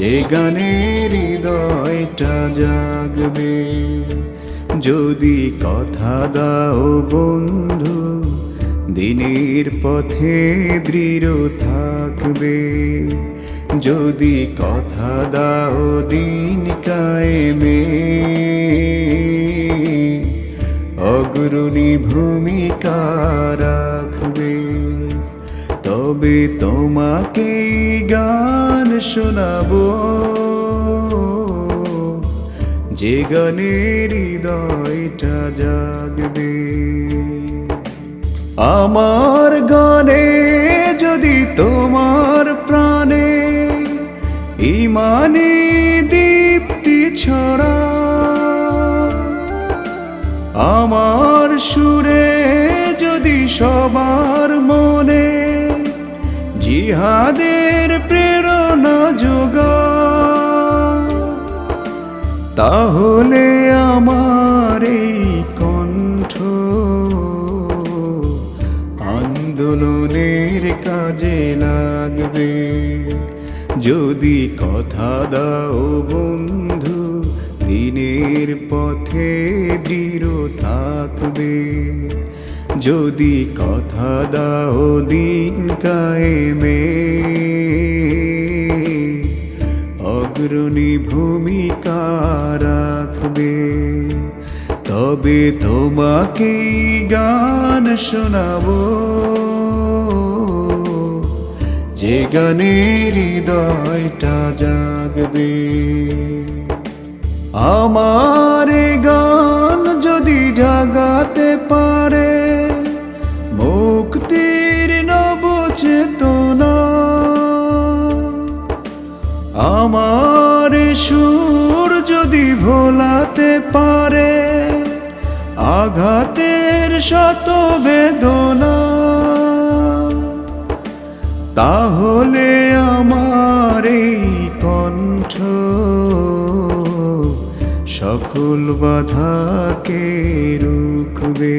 যে গানের হৃদয়টা জাগবে, যদি কথা দাও বন্ধু, দিনের পথে দৃঢ় থাকবে। যদি কথা দাও দিন তবে তোমাকে গান শোনাবো। যে গানের হৃদয়টা জাগবে। আমার গানে যদি তোমার প্রাণে ইমানে দীপ্তি ছড়া, আমার সুরে যদি সবার মনে জিহাদের প্রেরণা যোগা তাহলে আমার এই কণ্ঠ আন্দোলনের কাজে লাগবে। যদি কথা দাও বন্ধু, দিনের পথে দৃঢ় থাকবে। যদি কথা দাও দিন কায়েমে, অগ্রণী ভূমিকা রাখবে। তবে তোমাকে গান শোনাবো। যে গানের হৃদয়টা জাগবে। আমার চেতনা। আমার সুর যদি ভোলাতে পারে, আঘাতের শত বেদনা, তাহলে আমার এই কণ্ঠ সকল বাধাকে রুখবে।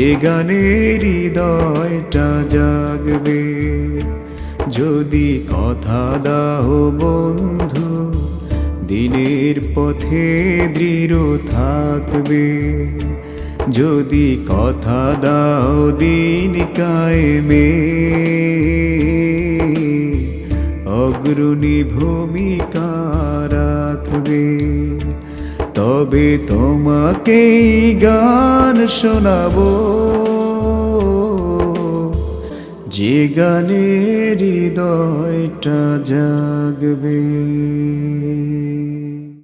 যে গানের হৃদয়টা জাগবে। যদি কথা দাও বন্ধু, দিনের পথে দৃঢ় থাকবে। যদি কথা দাও দিন কায়েমে। অগ্রণী ভূমিকা রাখবে। তবে তোমাকে গান শোনাবো। যে গানের হৃদয়টা জাগবে।